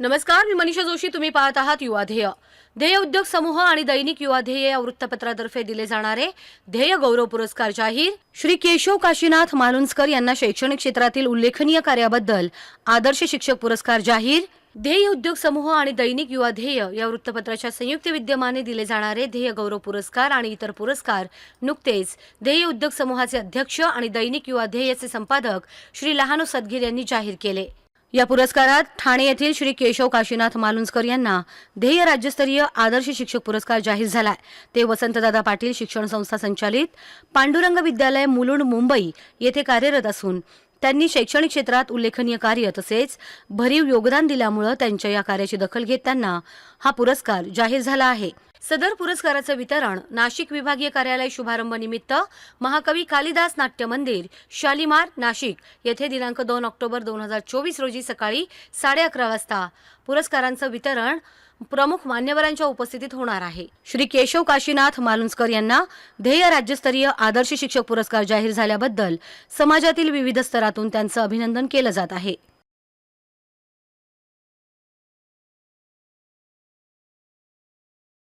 नमस्कार मी मनीषा जोशी. तुम्ही पाहत आहात युवा ध्येय. ध्येय उद्योग समूह आणि दैनिक युवा ध्येय या वृत्तपत्रातर्फे दिले जाणारे ध्येय गौरव पुरस्कार जाहीर. श्री केशव काशीनाथ मालुंजकर यांना शैक्षणिक क्षेत्रातील उल्लेखनीय कार्याबद्दल आदर्श शिक्षक पुरस्कार जाहीर. ध्येय उद्योग समूह आणि दैनिक युवा ध्येय या वृत्तपत्राच्या संयुक्त विद्यमाने दिले जाणारे ध्येय गौरव पुरस्कार आणि इतर पुरस्कार नुकतेच ध्येय उद्योग समूहाचे अध्यक्ष आणि दैनिक युवा ध्येयचे संपादक श्री लहानू सदगीर यांनी जाहीर केले. या पुरस्कारात ठाणे येथील श्री केशव काशीनाथ मालुंजकर यांना ध्येय राज्यस्तरीय आदर्श शिक्षक पुरस्कार जाहीर झालाय. ते वसंतदादा पाटील शिक्षण संस्था संचालित पांडुरंग विद्यालय मुलुंड मुंबई येथे कार्यरत असून त्यांनी शैक्षणिक क्षेत्रात उल्लेखनीय कार्य तसेच भरीव योगदान दिल्यामुळं त्यांच्या या कार्याची दखल घेत त्यांना हा पुरस्कार जाहीर झाला आहे. सदर पुरस्काराचं वितरण नाशिक विभागीय कार्यालय शुभारंभ निमित्त महाकवी कालिदास नाट्य मंदिर शालिमार नाशिक येथे दिनांक दोन ऑक्टोबर दोन हजार चोवीस रोजी सकाळी साडे अकरा वाजता पुरस्कारांचं वितरण प्रमुख मान्यवरांच्या उपस्थितीत होणार आहे. श्री केशव काशीनाथ मालुंजकर यांना ध्येय राज्यस्तरीय आदर्श शिक्षक पुरस्कार जाहीर झाल्याबद्दल समाजातील विविध स्तरातून त्यांचं अभिनंदन केलं जात आहे.